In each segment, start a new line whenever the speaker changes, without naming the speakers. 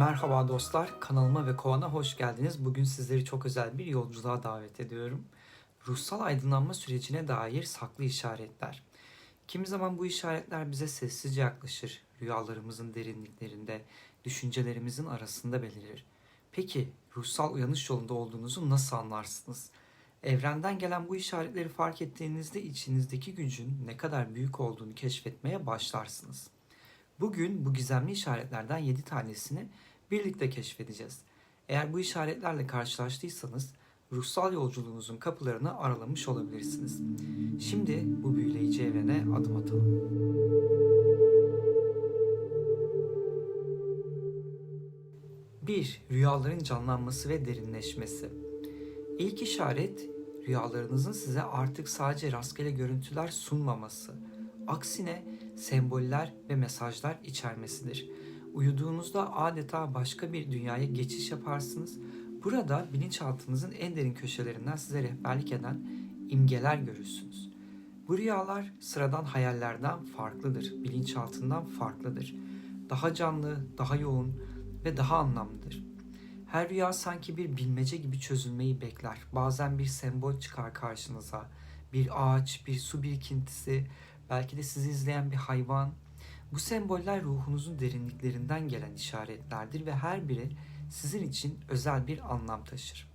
Merhaba dostlar, kanalıma ve kovana hoş geldiniz. Bugün sizleri çok özel bir yolculuğa davet ediyorum. Ruhsal aydınlanma sürecine dair saklı işaretler. Kimi zaman bu işaretler bize sessizce yaklaşır, rüyalarımızın derinliklerinde, düşüncelerimizin arasında belirir. Peki ruhsal uyanış yolunda olduğunuzu nasıl anlarsınız? Evrenden gelen bu işaretleri fark ettiğinizde içinizdeki gücün ne kadar büyük olduğunu keşfetmeye başlarsınız. Bugün bu gizemli işaretlerden 7 tanesini birlikte keşfedeceğiz. Eğer bu işaretlerle karşılaştıysanız ruhsal yolculuğunuzun kapılarını aralamış olabilirsiniz. Şimdi bu büyüleyici evrene adım atalım. Bir, Rüyaların canlanması ve derinleşmesi. İlk işaret rüyalarınızın size artık sadece rastgele görüntüler sunmaması. Aksine semboller ve mesajlar içermesidir. Uyuduğunuzda adeta başka bir dünyaya geçiş yaparsınız. Burada bilinçaltınızın en derin köşelerinden size rehberlik eden imgeler görürsünüz. Bu rüyalar sıradan hayallerden farklıdır, bilinçaltından farklıdır. Daha canlı, daha yoğun ve daha anlamlıdır. Her rüya sanki bir bilmece gibi çözülmeyi bekler. Bazen bir sembol çıkar karşınıza. Bir ağaç, bir su birikintisi, belki de sizi izleyen bir hayvan. Bu semboller ruhunuzun derinliklerinden gelen işaretlerdir ve her biri sizin için özel bir anlam taşır.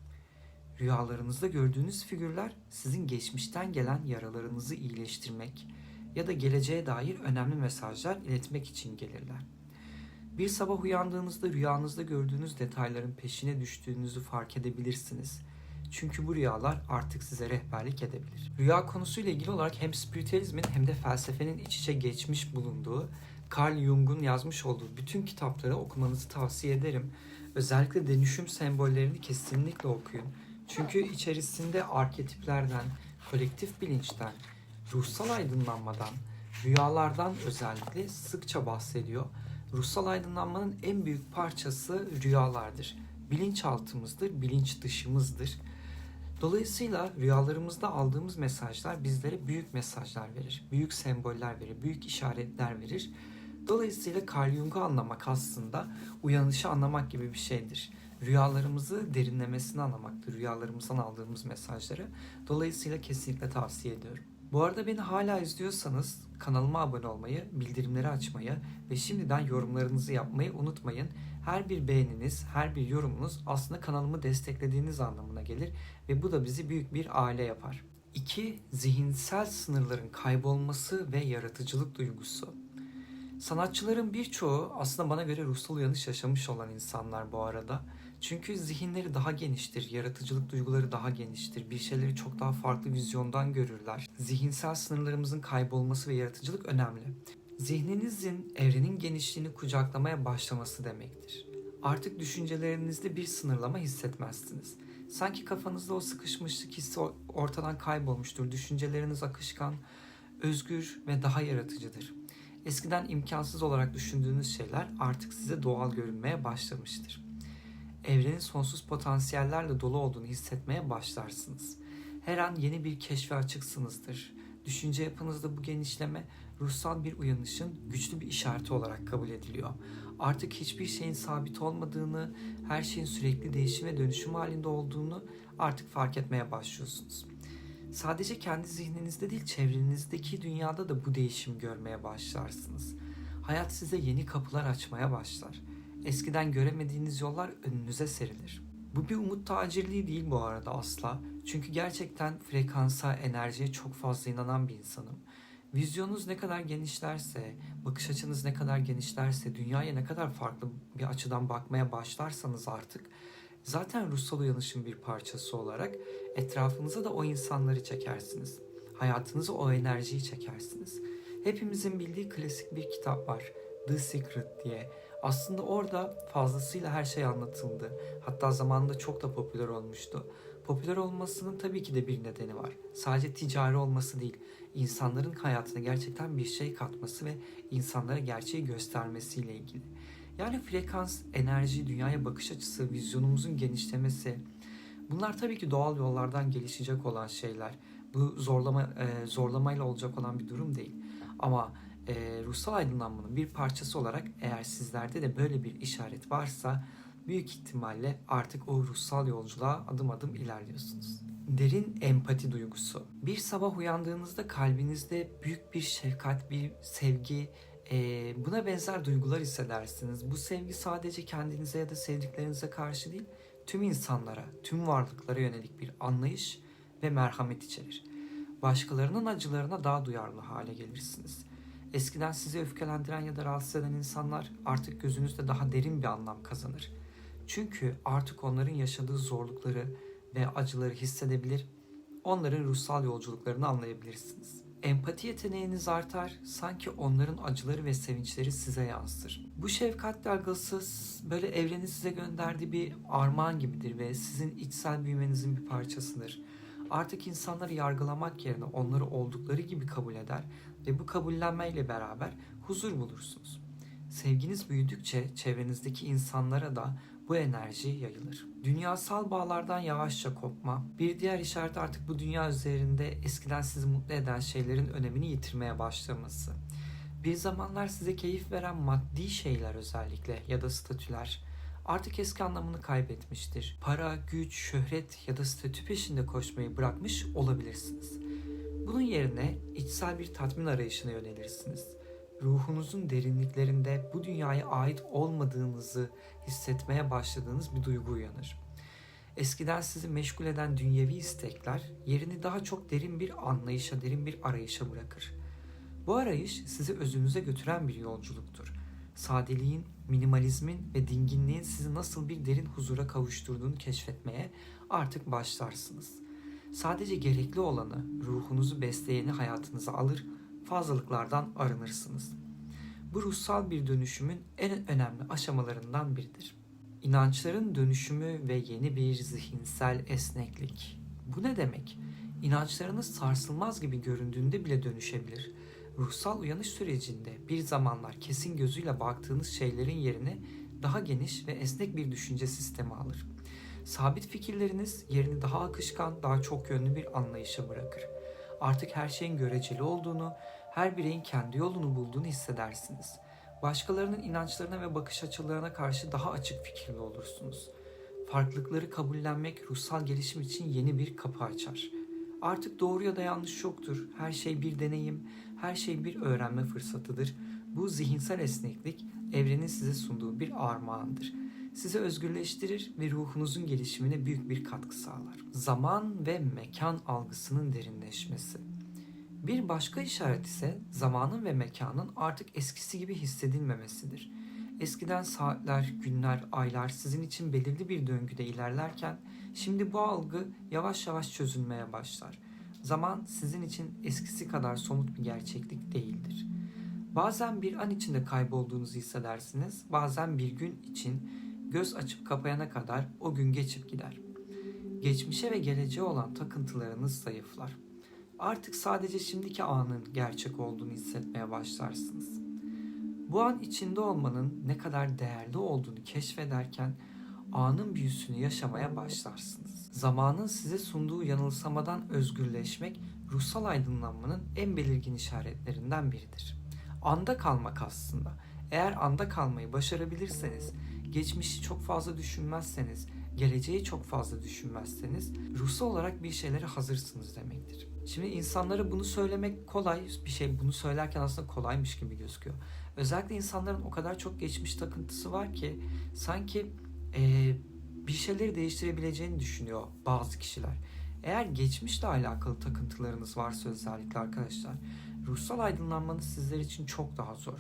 Rüyalarınızda gördüğünüz figürler sizin geçmişten gelen yaralarınızı iyileştirmek ya da geleceğe dair önemli mesajlar iletmek için gelirler. Bir sabah uyandığınızda rüyanızda gördüğünüz detayların peşine düştüğünüzü fark edebilirsiniz. Çünkü bu rüyalar artık size rehberlik edebilir. Rüya konusuyla ilgili olarak hem spiritüalizmin hem de felsefenin iç içe geçmiş bulunduğu Carl Jung'un yazmış olduğu bütün kitapları okumanızı tavsiye ederim. Özellikle dönüşüm sembollerini kesinlikle okuyun. Çünkü içerisinde arketiplerden, kolektif bilinçten, ruhsal aydınlanmadan, rüyalardan özellikle sıkça bahsediyor. Ruhsal aydınlanmanın en büyük parçası rüyalardır. Bilinçaltımızdır, bilinç dışımızdır. Dolayısıyla rüyalarımızda aldığımız mesajlar bizlere büyük mesajlar verir. Büyük semboller verir, büyük işaretler verir. Dolayısıyla Carl Jung'u anlamak aslında uyanışı anlamak gibi bir şeydir. Rüyalarımızı derinlemesine anlamaktır. Rüyalarımızdan aldığımız mesajları. Dolayısıyla kesinlikle tavsiye ediyorum. Bu arada beni hala izliyorsanız kanalıma abone olmayı, bildirimleri açmayı ve şimdiden yorumlarınızı yapmayı unutmayın. Her bir beğeniniz, her bir yorumunuz aslında kanalımı desteklediğiniz anlamına gelir ve bu da bizi büyük bir aile yapar. 2. Zihinsel sınırların kaybolması ve yaratıcılık duygusu. Sanatçıların birçoğu aslında bana göre ruhsal uyanış yaşamış olan insanlar bu arada. Çünkü zihinleri daha geniştir, yaratıcılık duyguları daha geniştir. Bir şeyleri çok daha farklı vizyondan görürler. Zihinsel sınırlarımızın kaybolması ve yaratıcılık önemli. Zihninizin evrenin genişliğini kucaklamaya başlaması demektir. Artık düşüncelerinizde bir sınırlama hissetmezsiniz. Sanki kafanızda o sıkışmışlık hissi ortadan kaybolmuştur. Düşünceleriniz akışkan, özgür ve daha yaratıcıdır. Eskiden imkansız olarak düşündüğünüz şeyler artık size doğal görünmeye başlamıştır. Evrenin sonsuz potansiyellerle dolu olduğunu hissetmeye başlarsınız. Her an yeni bir keşfe açıksınızdır. Düşünce yapınızda bu genişleme ruhsal bir uyanışın güçlü bir işareti olarak kabul ediliyor. Artık hiçbir şeyin sabit olmadığını, her şeyin sürekli değişim ve dönüşüm halinde olduğunu artık fark etmeye başlıyorsunuz. Sadece kendi zihninizde değil, çevrenizdeki dünyada da bu değişim görmeye başlarsınız. Hayat size yeni kapılar açmaya başlar. Eskiden göremediğiniz yollar önünüze serilir. Bu bir umut tacirliği değil bu arada asla. Çünkü gerçekten frekansa, enerjiye çok fazla inanan bir insanım. Vizyonunuz ne kadar genişlerse, bakış açınız ne kadar genişlerse, dünyaya ne kadar farklı bir açıdan bakmaya başlarsanız artık zaten ruhsal uyanışın bir parçası olarak etrafınıza da o insanları çekersiniz. Hayatınıza o enerjiyi çekersiniz. Hepimizin bildiği klasik bir kitap var. The Secret diye. Aslında orada fazlasıyla her şey anlatıldı. Hatta zamanında çok da popüler olmuştu. Popüler olmasının tabii ki de bir nedeni var. Sadece ticari olması değil, insanların hayatına gerçekten bir şey katması ve insanlara gerçeği göstermesiyle ilgili. Yani frekans, enerji, dünyaya bakış açısı, vizyonumuzun genişlemesi. Bunlar tabii ki doğal yollardan gelişecek olan şeyler. Bu zorlama e, zorlamayla olacak olan bir durum değil. Ama e, ruhsal aydınlanmanın bir parçası olarak eğer sizlerde de böyle bir işaret varsa büyük ihtimalle artık o ruhsal yolculuğa adım adım ilerliyorsunuz. Derin empati duygusu. Bir sabah uyandığınızda kalbinizde büyük bir şefkat, bir sevgi, e, buna benzer duygular hissedersiniz. Bu sevgi sadece kendinize ya da sevdiklerinize karşı değil, tüm insanlara, tüm varlıklara yönelik bir anlayış ve merhamet içerir. Başkalarının acılarına daha duyarlı hale gelirsiniz. Eskiden sizi öfkelendiren ya da rahatsız eden insanlar artık gözünüzde daha derin bir anlam kazanır. Çünkü artık onların yaşadığı zorlukları ve acıları hissedebilir, onların ruhsal yolculuklarını anlayabilirsiniz. Empati yeteneğiniz artar, sanki onların acıları ve sevinçleri size yansır. Bu şefkat dalgası böyle evrenin size gönderdiği bir armağan gibidir ve sizin içsel büyümenizin bir parçasıdır. Artık insanları yargılamak yerine onları oldukları gibi kabul eder ve bu kabullenmeyle beraber huzur bulursunuz. Sevginiz büyüdükçe çevrenizdeki insanlara da bu enerji yayılır. Dünyasal bağlardan yavaşça kopma. Bir diğer işaret artık bu dünya üzerinde eskiden sizi mutlu eden şeylerin önemini yitirmeye başlaması. Bir zamanlar size keyif veren maddi şeyler özellikle ya da statüler artık eski anlamını kaybetmiştir. Para, güç, şöhret ya da statü peşinde koşmayı bırakmış olabilirsiniz. Bunun yerine içsel bir tatmin arayışına yönelirsiniz. Ruhunuzun derinliklerinde bu dünyaya ait olmadığınızı hissetmeye başladığınız bir duygu uyanır. Eskiden sizi meşgul eden dünyevi istekler yerini daha çok derin bir anlayışa, derin bir arayışa bırakır. Bu arayış sizi özünüze götüren bir yolculuktur. Sadeliğin, minimalizmin ve dinginliğin sizi nasıl bir derin huzura kavuşturduğunu keşfetmeye artık başlarsınız. Sadece gerekli olanı, ruhunuzu besleyeni hayatınıza alır, fazlalıklardan arınırsınız. Bu ruhsal bir dönüşümün en önemli aşamalarından biridir. İnançların dönüşümü ve yeni bir zihinsel esneklik. Bu ne demek? İnançlarınız sarsılmaz gibi göründüğünde bile dönüşebilir. Ruhsal uyanış sürecinde bir zamanlar kesin gözüyle baktığınız şeylerin yerine daha geniş ve esnek bir düşünce sistemi alır. Sabit fikirleriniz yerini daha akışkan, daha çok yönlü bir anlayışa bırakır. Artık her şeyin göreceli olduğunu, her bireyin kendi yolunu bulduğunu hissedersiniz. Başkalarının inançlarına ve bakış açılarına karşı daha açık fikirli olursunuz. Farklılıkları kabullenmek ruhsal gelişim için yeni bir kapı açar. Artık doğru ya da yanlış yoktur. Her şey bir deneyim, her şey bir öğrenme fırsatıdır. Bu zihinsel esneklik evrenin size sunduğu bir armağandır. Sizi özgürleştirir ve ruhunuzun gelişimine büyük bir katkı sağlar. Zaman ve mekan algısının derinleşmesi. Bir başka işaret ise zamanın ve mekanın artık eskisi gibi hissedilmemesidir. Eskiden saatler, günler, aylar sizin için belirli bir döngüde ilerlerken şimdi bu algı yavaş yavaş çözülmeye başlar. Zaman sizin için eskisi kadar somut bir gerçeklik değildir. Bazen bir an içinde kaybolduğunuzu hissedersiniz, bazen bir gün için göz açıp kapayana kadar o gün geçip gider. Geçmişe ve geleceğe olan takıntılarınız zayıflar. Artık sadece şimdiki anın gerçek olduğunu hissetmeye başlarsınız. Bu an içinde olmanın ne kadar değerli olduğunu keşfederken anın büyüsünü yaşamaya başlarsınız. Zamanın size sunduğu yanılsamadan özgürleşmek ruhsal aydınlanmanın en belirgin işaretlerinden biridir. Anda kalmak aslında. Eğer anda kalmayı başarabilirseniz, geçmişi çok fazla düşünmezseniz, geleceği çok fazla düşünmezseniz ruhsal olarak bir şeylere hazırsınız demektir. Şimdi insanlara bunu söylemek kolay bir şey. Bunu söylerken aslında kolaymış gibi gözüküyor. Özellikle insanların o kadar çok geçmiş takıntısı var ki sanki e, bir şeyleri değiştirebileceğini düşünüyor bazı kişiler. Eğer geçmişle alakalı takıntılarınız varsa özellikle arkadaşlar ruhsal aydınlanmanız sizler için çok daha zor.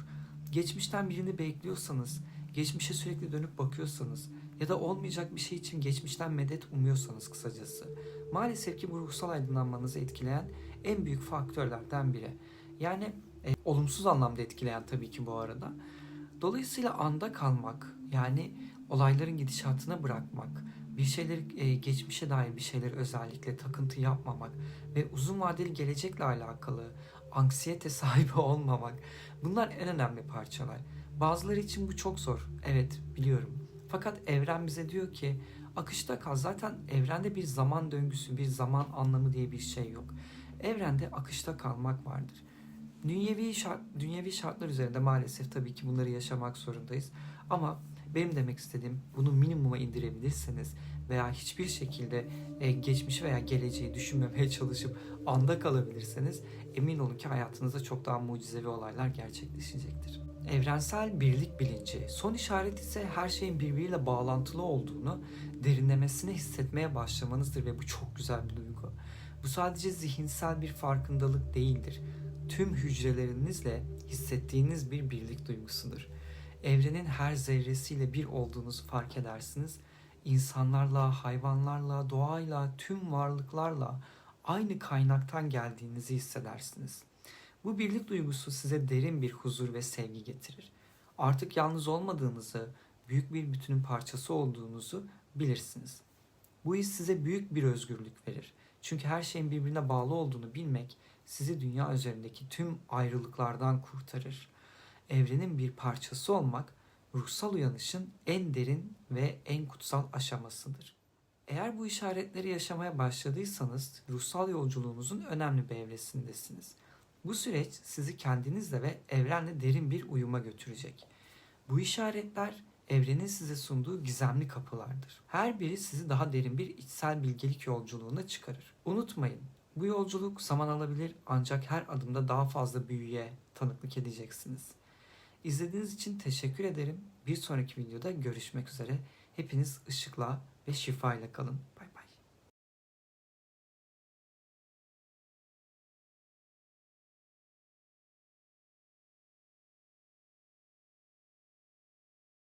Geçmişten birini bekliyorsanız, geçmişe sürekli dönüp bakıyorsanız ya da olmayacak bir şey için geçmişten medet umuyorsanız kısacası. Maalesef ki bu ruhsal aydınlanmanızı etkileyen en büyük faktörlerden biri. Yani e, olumsuz anlamda etkileyen tabii ki bu arada. Dolayısıyla anda kalmak, yani olayların gidişatına bırakmak, bir şeyleri e, geçmişe dair bir şeyler özellikle takıntı yapmamak ve uzun vadeli gelecekle alakalı anksiyete sahibi olmamak bunlar en önemli parçalar. Bazıları için bu çok zor. Evet biliyorum. Fakat evren bize diyor ki akışta kal. Zaten evrende bir zaman döngüsü, bir zaman anlamı diye bir şey yok. Evrende akışta kalmak vardır. Dünyevi, şart, dünyevi şartlar üzerinde maalesef tabii ki bunları yaşamak zorundayız. Ama benim demek istediğim bunu minimuma indirebilirseniz veya hiçbir şekilde e, geçmişi veya geleceği düşünmemeye çalışıp anda kalabilirseniz emin olun ki hayatınızda çok daha mucizevi olaylar gerçekleşecektir. Evrensel birlik bilinci. Son işaret ise her şeyin birbiriyle bağlantılı olduğunu derinlemesine hissetmeye başlamanızdır ve bu çok güzel bir duygu. Bu sadece zihinsel bir farkındalık değildir. Tüm hücrelerinizle hissettiğiniz bir birlik duygusudur. Evrenin her zerresiyle bir olduğunuzu fark edersiniz. İnsanlarla, hayvanlarla, doğayla, tüm varlıklarla aynı kaynaktan geldiğinizi hissedersiniz. Bu birlik duygusu size derin bir huzur ve sevgi getirir. Artık yalnız olmadığınızı, büyük bir bütünün parçası olduğunuzu bilirsiniz. Bu his size büyük bir özgürlük verir. Çünkü her şeyin birbirine bağlı olduğunu bilmek sizi dünya üzerindeki tüm ayrılıklardan kurtarır. Evrenin bir parçası olmak ruhsal uyanışın en derin ve en kutsal aşamasıdır. Eğer bu işaretleri yaşamaya başladıysanız ruhsal yolculuğunuzun önemli bir evresindesiniz. Bu süreç sizi kendinizle ve evrenle derin bir uyuma götürecek. Bu işaretler evrenin size sunduğu gizemli kapılardır. Her biri sizi daha derin bir içsel bilgelik yolculuğuna çıkarır. Unutmayın, bu yolculuk zaman alabilir ancak her adımda daha fazla büyüye tanıklık edeceksiniz. İzlediğiniz için teşekkür ederim. Bir sonraki videoda görüşmek üzere. Hepiniz ışıkla ve şifayla kalın.